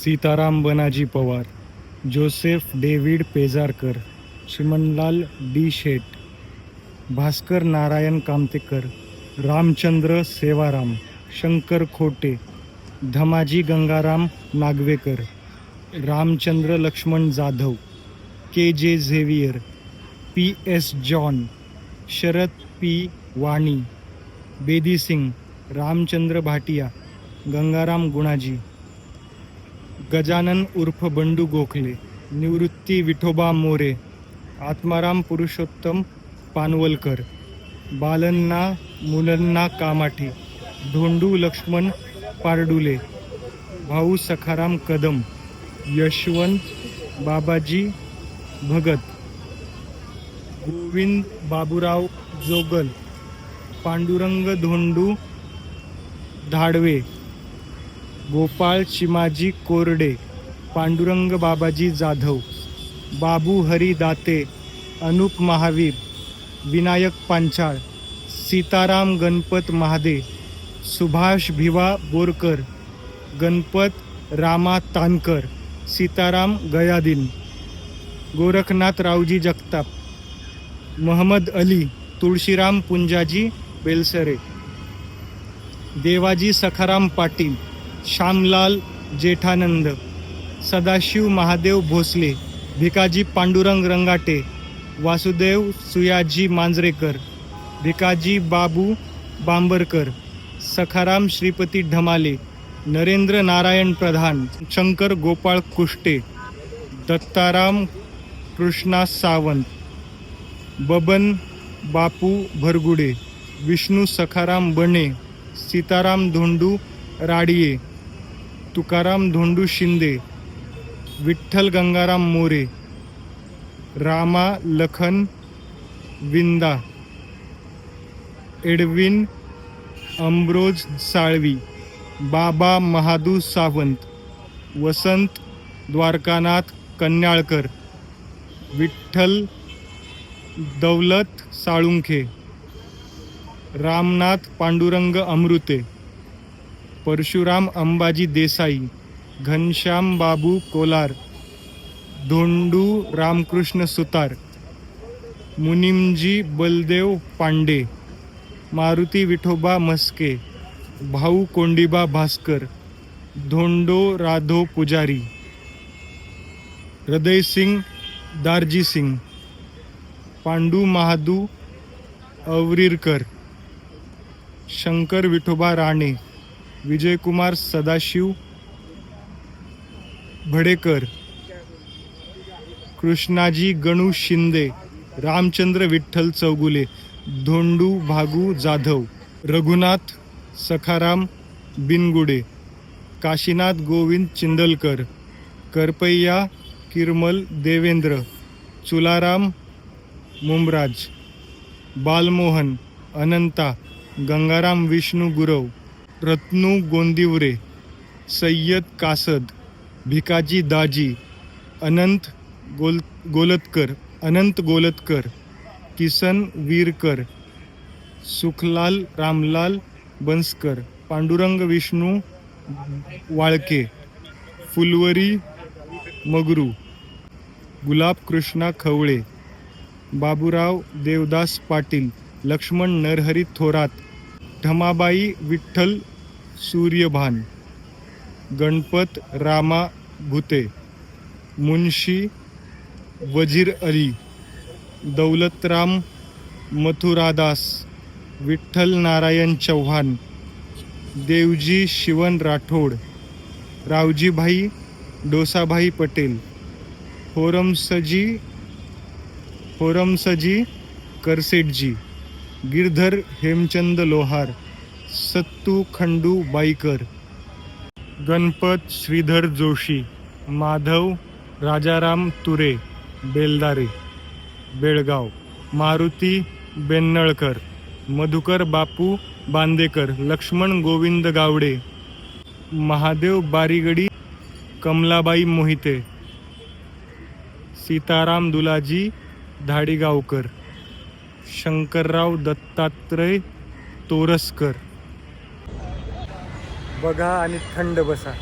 Sitaram Banaji Pawar Joseph David Pejarkar Chimanlal D Shet Bhaskar Narayan Kamtekar Ramchandra Sevaram Shankar Khote Dhamaji Gangaram Nagvekar Ramchandra Laxman Jadhav K J Xavier P S John Sharad P Vani Bedi Singh Ramchandra Bhatia Gangaram Gunaji Gajanan उर्फ बंडू गोखले निवृत्ती विठोबा मोरे आत्माराम पुरुषोत्तम पानवलकर बालन्ना मुलन्ना कामाठी धोंडू लक्ष्मण पारडुले भाऊ सखाराम कदम यशवंत बाबाजी भगत गोविंद बाबूराव जोगल पांडुरंग धोंडू धाडवे गोपाळ चिमाजी कोरडे पांडुरंग बाबाजी जाधव बाबू हरी दाते अनुप महावीर विनायक पांचाळ सीताराम गणपत महादे सुभाष भिवा बोरकर गणपत रामा तानकर सीताराम गयादिन गोरखनाथ रावजी जगताप महमद अली तुळशीराम पुंजाजी बेलसरे देवाजी सखाराम पाटील श्यामलाल जेठानंद सदाशिव महादेव भोसले भिकाजी पांडुरंग रंगाटे वासुदेव सुयाजी मांजरेकर भिकाजी बाबू बांबरकर सखाराम श्रीपती ढमाले नरेंद्र नारायण प्रधान शंकर गोपाळ कुष्टे दत्ताराम कृष्णा सावंत बबन बापू भरगुडे Vishnu Sakharam Bane Sitaram Dhondu Radiye Tukaram Dhondu Shinde Vitthal Gangaram More Rama Lakhan Vinda Edwin Ambrose Salvi Baba Mahadu Sawant वसंत द्वारकानाथ कन्याळकर विठ्ठल दौलत साळुंखे रामनाथ पांडुरंग अमृते परशुराम अंबाजी देसाई घनश्याम बाबू कोलार धोंडू रामकृष्ण सुतार मुनिमजी बलदेव पांडे मारुती विठोबा मस्के भाऊ कोंडिबा भास्कर धोंडो राधो पुजारी हृदय सिंग दारजी सिंग पांडू महादू अवरीरकर शंकर विठोबा राणे विजयकुमार सदाशिव भडेकर कृष्णाजी गणू शिंदे रामचंद्र विठ्ठल चौगुले धोंडू भागू जाधव रघुनाथ सखाराम बिनगुडे काशीनाथ गोविंद चिंदलकर करपैया किरमल देवेंद्र चुलाराम मुमराज बालमोहन अनंता गंगाराम विष्णू गुरव रत्नू गोंदिवरे सय्यद कासद भिकाजी दाजी अनंत गोल गोलतकर अनंत गोलतकर किसन वीरकर सुखलाल रामलाल बंसकर पांडुरंग विष्णू वाळके फुलवरी मगरू गुलाब कृष्णा खवळे बाबूराव देवदास पाटील लक्ष्मण नरहरी थोरात ठमाबाई विठ्ठल सूर्यभान गणपत रामा भुते मुन्शी वजीर अली दौलतराम मथुरादास विठ्ठल नारायण चव्हाण देवजी शिवन राठोड रावजीभाई डोसाभाई पटेल होरमसजी होरमसजी करसेटजी. गिरधर हेमचंद लोहार सत्तू खंडू बाईकर गणपत श्रीधर जोशी माधव राजाराम तुरे बेलदारे बेळगाव मारुती बेन्नळकर मधुकर बापू बांदेकर लक्ष्मण गोविंद गावडे महादेव बारीगडी कमलाबाई मोहिते सीताराम दुलाजी धाडीगावकर. शंकरराव दत्तात्रय तोरसकर. बघा आणि थंड बसा.